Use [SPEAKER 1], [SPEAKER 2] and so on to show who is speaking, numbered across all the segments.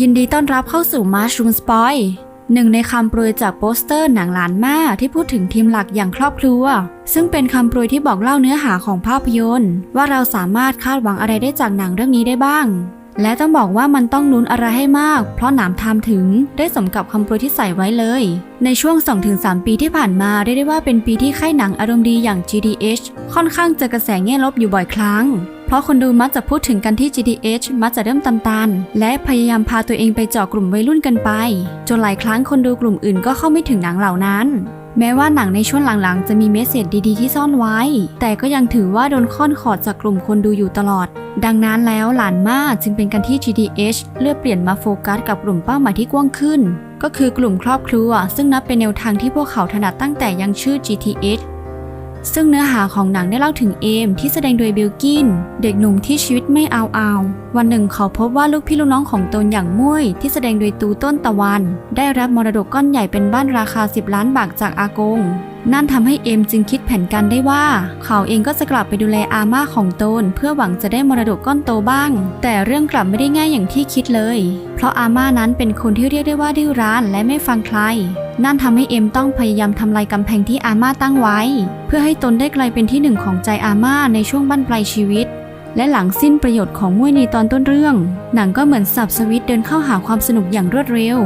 [SPEAKER 1] ยินดีต้อนรับเข้าสู่มาชู m สปอยหนึ่งในคำโปรยจากโปสเตอร์หนังหลานมาที่พูดถึงทีมหลักอย่างครอบครัว ซึ่งเป็นคำโปรยที่บอกเล่าเนื้อหาของภาพยนตร์ ว่าเราสามารถคาดหวังอะไรได้จากหนังเรื่องนี้ได้บ้าง และต้องบอกว่ามันต้องลุ้นอะไรให้มาก เพราะหนามทามถึงได้สมกับคำโปรยที่ใส่ไว้เลย ในช่วง 2-3 ปีที่ผ่านมาเรียกได้ว่าเป็นปีที่ค่ายหนังอารมณ์ดีอย่าง GDH ค่อนข้างจอกระแสแง่ลบอยู่บ่อยครั้ง ราะคนดูมักจะพูดถึงกันที่ GDH มักจะเริ่มตันๆ และพยายามพาตัวเองไปเจาะกลุ่มวัยรุ่นกันไป จนหลายครั้งคนดูกลุ่มอื่นก็เข้าไม่ถึงหนังเหล่านั้น แม้ว่าหนังในช่วงหลังๆ จะมีเมสเซจดีๆที่ซ่อนไว้ แต่ก็ยังถือว่าโดนค่อนขอดจากกลุ่มคนดูอยู่ตลอด ดังนั้นแล้วหลานมาจึงเป็นกันที่ GDH เลือกเปลี่ยนมาโฟกัสกับกลุ่มเป้าหมายที่กว้างขึ้นก็คือกลุ่มครอบครัว ซึ่งนับเป็นแนวทางที่พวกเขาถนัดตั้งแต่ยังชื่อ GTH ซึ่งเนื้อหาของหนังได้เล่าถึงเอมที่แสดงโดยบิลกิน เด็กหนุ่มที่ชีวิตไม่เอาเอาวันหนึ่งเขาพบว่าลูกพี่ลูกน้องของตนอย่างมุ้ยที่แสดงโดยตูต้นตะวัน ได้รับมรดกก้อนใหญ่เป็นบ้านราคา 10 ล้านบาทจากอากง นั่นทำให้เอมจึงคิดแผนการได้ว่า เขาเองก็จะกลับไปดูแลอาม่าของตนเพื่อหวังจะได้มรดกก้อนโตบ้าง แต่เรื่องกลับไม่ได้ง่ายอย่างที่คิดเลย เพราะอาม่านั้นเป็นคนที่เรียกได้ว่าดื้อรั้นและไม่ฟังใคร นั่นทำให้เอ็มต้องพยายามทำลายกำแพงที่อาม่าตั้งไว้ เพื่อให้ตนได้กลายเป็นที่หนึ่งของใจอาม่าในช่วงบั้นปลายชีวิต และหลังสิ้นประโยชน์ของมุ้ยในตอนต้นเรื่อง หนังก็เหมือนสับสวิตเดินเข้าหาความสนุกอย่างรวดเร็ว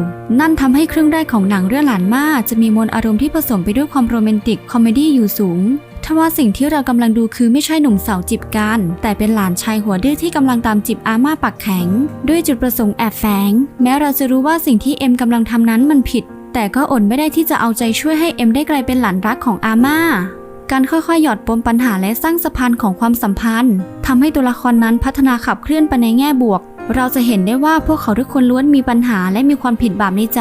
[SPEAKER 1] นั่นทำให้ครึ่งแรกของหนังเรื่องหลานมาจะมีมวลอารมณ์ที่ผสมไปด้วยความโรแมนติกคอมเมดี้อยู่สูงทว่าสิ่งที่เรากำลังดูคือไม่ใช่หนุ่มสาวจีบกัน แต่เป็นหลานชายหัวดื้อที่กำลังตามจีบอาม่าปักแข็ง ด้วยจุดประสงค์แอบแฝงแม้เราจะรู้ว่าสิ่งที่เอ็มกำลังทำนั้นมันผิด แต่ก็อดไม่ได้ที่จะเอาใจช่วยให้เอ็มได้กลายเป็นหลานรักของอาม่า การค่อยๆ หยอดปมปัญหาและสร้างสะพานของความสัมพันธ์ทำให้ตัวละครนั้นพัฒนาขับเคลื่อนไปในแง่บวก เราจะเห็นได้ว่าพวกเขาทุกคนล้วนมีปัญหาและมีความผิดบาปในใจ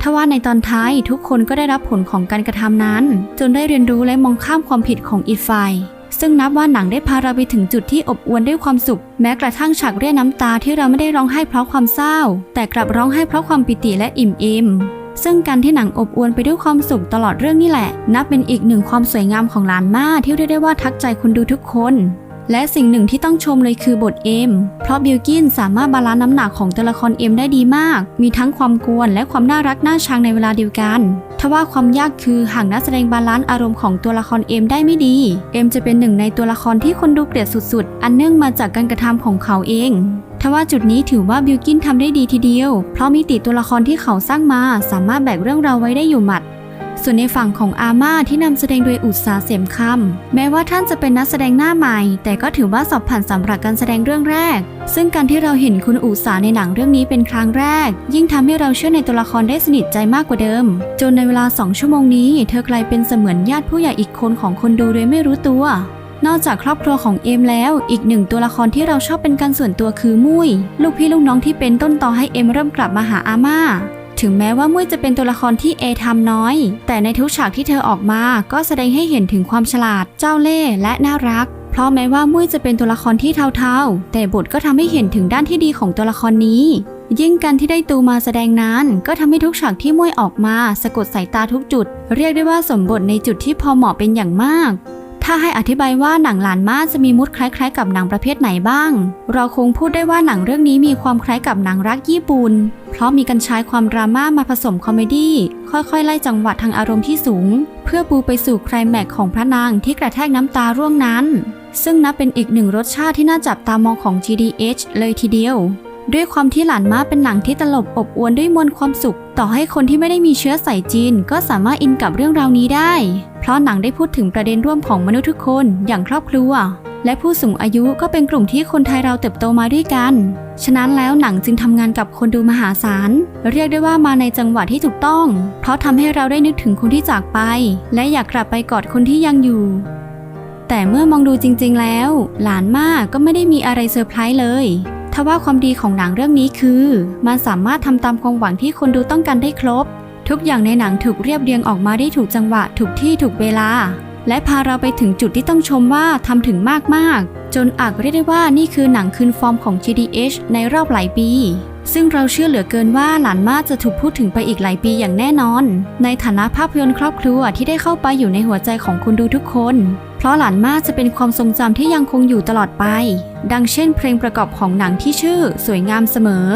[SPEAKER 1] ทว่าในตอนท้ายทุกคนก็ได้รับผลของการกระทำนั้น จนได้เรียนรู้และมองข้ามความผิดของอีกฝ่ายซึ่งนับว่าหนังได้พาเราไปถึงจุดที่อบอวลด้วยความสุข แม้กระทั่งฉากเรียกน้ำตาที่เราไม่ได้ร้องไห้เพราะความเศร้า แต่กลับร้องไห้เพราะความปิติและอิ่มเอม ซึ่งการที่หนังอบอวลไปด้วยความสุขตลอดเรื่องนี่แหละ นับเป็นอีกหนึ่งความสวยงามของลานมาที่เรียกได้ว่าทักใจคนดูทุกคน และสิ่งหนึ่งที่ต้องชมเลยคือบทเอม เพราะบิลกินสามารถบาลานซ์น้ำหนักของตัวละครเอมได้ดีมาก มีทั้งความกวนและความน่ารักน่าชังในเวลาเดียวกันทว่าความยากคือหากนักแสดงบาลานซ์อารมณ์ของตัวละครเอมได้ไม่ดี เอมจะเป็นหนึ่งในตัวละครที่คนดูเกลียดสุดๆ อันเนื่องมาจากการกระทำของเขาเองทว่าจุดนี้ถือว่าบิลกินทำได้ดีทีเดียว เพราะมิติตัวละครที่เขาสร้างมาสามารถแบกเรื่องราวไว้ได้อยู่หมัด ส่วนในฝั่งของอาม่าที่นำแสดงโดยอุตสาเสียมคำแม้ว่าท่านจะเป็นนักแสดงหน้าใหม่ แต่ก็ถือว่าสอบผ่านสำหรับการแสดงเรื่องแรก ซึ่งการที่เราเห็นคุณอุตสาในหนังเรื่องนี้เป็นครั้งแรก ยิ่งทำให้เราเชื่อในตัวละครได้สนิทใจมากกว่าเดิม จนในเวลาสองชั่วโมงนี้ เธอกลายเป็นเสมือนญาติผู้ใหญ่อีกคนของคนดูโดยไม่รู้ตัวนอกจากครอบครัวของเอมแล้ว อีกหนึ่งตัวละครที่เราชอบเป็นการส่วนตัวคือมุ้ยลูกพี่ลูกน้องที่เป็นต้นต่อให้เอมเริ่มกลับมาหาอาม่า ถึงแม้ว่ามุ้ยจะเป็นตัวละครที่เอทำน้อย แต่ในทุกฉากที่เธอออกมาก็แสดงให้เห็นถึงความฉลาด เจ้าเล่ห์และน่ารัก เพราะแม้ว่ามุ้ยจะเป็นตัวละครที่เทาๆ แต่บทก็ทำให้เห็นถึงด้านที่ดีของตัวละครนี้ ยิ่งกันที่ได้ตูมาแสดงนั้น ก็ทำให้ทุกฉากที่มุ้ยออกมา สะกดสายตาทุกจุด เรียกได้ว่าสมบทในจุดที่พอเหมาะเป็นอย่างมาก ถ้าให้อธิบายว่าหนังหลานมาจะมีมุดคล้าย ๆ กับหนังประเภทไหนบ้าง เราคงพูดได้ว่าหนังเรื่องนี้มีความคล้ายกับหนังรักญี่ปุ่น เพราะมีการใช้ความดราม่ามาผสมคอมเมดี้ ค่อยๆ ไล่จังหวะทางอารมณ์ที่สูง เพื่อปูไปสู่ไคลแม็กของพระนางที่กระแทกน้ำตาร่วงนั้น ซึ่งนับเป็นอีกหนึ่งรสชาติที่น่าจับตามองของ GDH เลยทีเดียว ด้วยความที่หลานม้าเป็นหนังที่ตลบอบอวลด้วยมวลความสุข ต่อให้คนที่ไม่ได้มีเชื้อสายจีน ก็สามารถอินกับเรื่องราวนี้ได้ เพราะหนังได้พูดถึงประเด็นร่วมของมนุษย์ทุกคนอย่างครอบครัว และผู้สูงอายุก็เป็นกลุ่มที่คนไทยเราเติบโตมาด้วยกัน ฉะนั้นแล้วหนังจึงทำงานกับคนดูมหาศาล เรียกได้ว่ามาในจังหวะที่ถูกต้อง เพราะทำให้เราได้นึกถึงคนที่จากไป และอยากกลับไปกอดคนที่ยังอยู่แต่เมื่อมองดูจริงๆแล้ว หลานมากก็ไม่ได้มีอะไรเซอร์ไพรส์เลย ทว่าความดีของหนังเรื่องนี้คือ มันสามารถทำตามความหวังที่คนดูต้องการได้ครบ ทุกอย่างในหนังถูกเรียบเรียงออกมาได้ถูกจังหวะ ถูกที่ถูกเวลา และพาเราไปถึงจุดที่ต้องชมว่าทำถึงมากๆ จนอาจเรียกได้ว่านี่คือหนังคืนฟอร์มของ GDH ในรอบหลายปีซึ่งเราเชื่อเหลือเกินว่าหลานมาจะถูกพูดถึงไปอีกหลายปีอย่างแน่นอน ในฐานะภาพยนตร์ครอบครัวที่ได้เข้าไปอยู่ในหัวใจของคนดูทุกคน เพราะหลานมาจะเป็นความทรงจำที่ยังคงอยู่ตลอดไป ดังเช่นเพลงประกอบของหนังที่ชื่อสวยงามเสมอ